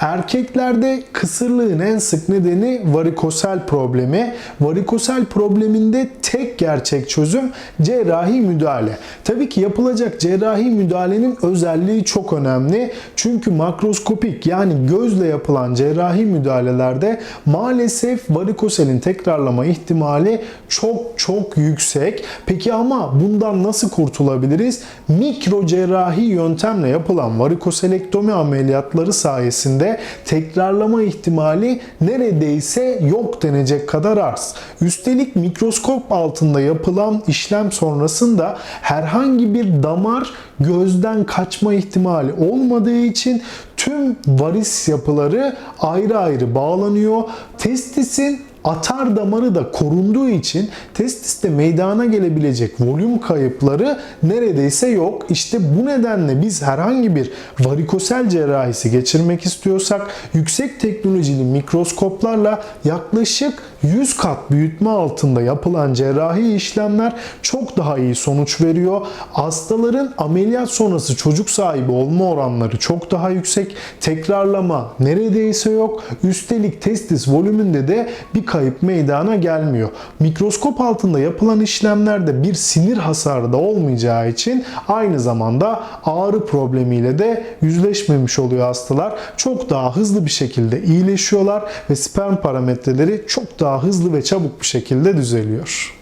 Erkeklerde kısırlığın en sık nedeni varikosel problemi. Varikosel probleminde tek gerçek çözüm cerrahi müdahale. Tabii ki yapılacak cerrahi müdahalenin özelliği çok önemli. Çünkü makroskopik yani gözle yapılan cerrahi müdahalelerde maalesef varikoselin tekrarlama ihtimali çok çok yüksek. Peki ama bundan nasıl kurtulabiliriz? Mikro cerrahi yöntemle yapılan varikoselektomi ameliyatları sayesinde tekrarlama ihtimali neredeyse yok denecek kadar az. Üstelik mikroskop altında yapılan işlem sonrasında herhangi bir damar gözden kaçma ihtimali olmadığı için tüm varis yapıları ayrı ayrı bağlanıyor. Testisin atar damarı da korunduğu için testiste meydana gelebilecek volüm kayıpları neredeyse yok. İşte bu nedenle biz herhangi bir varikosel cerrahisi geçirmek istiyorsak yüksek teknolojili mikroskoplarla yaklaşık 100 kat büyütme altında yapılan cerrahi işlemler çok daha iyi sonuç veriyor. Hastaların ameliyat sonrası çocuk sahibi olma oranları çok daha yüksek. Tekrarlama neredeyse yok. Üstelik testis volümünde de bir kayıp meydana gelmiyor. Mikroskop altında yapılan işlemlerde bir sinir hasarı da olmayacağı için aynı zamanda ağrı problemiyle de yüzleşmemiş oluyor hastalar. Çok daha hızlı bir şekilde iyileşiyorlar ve sperm parametreleri çok hızlı ve çabuk bir şekilde düzeliyor.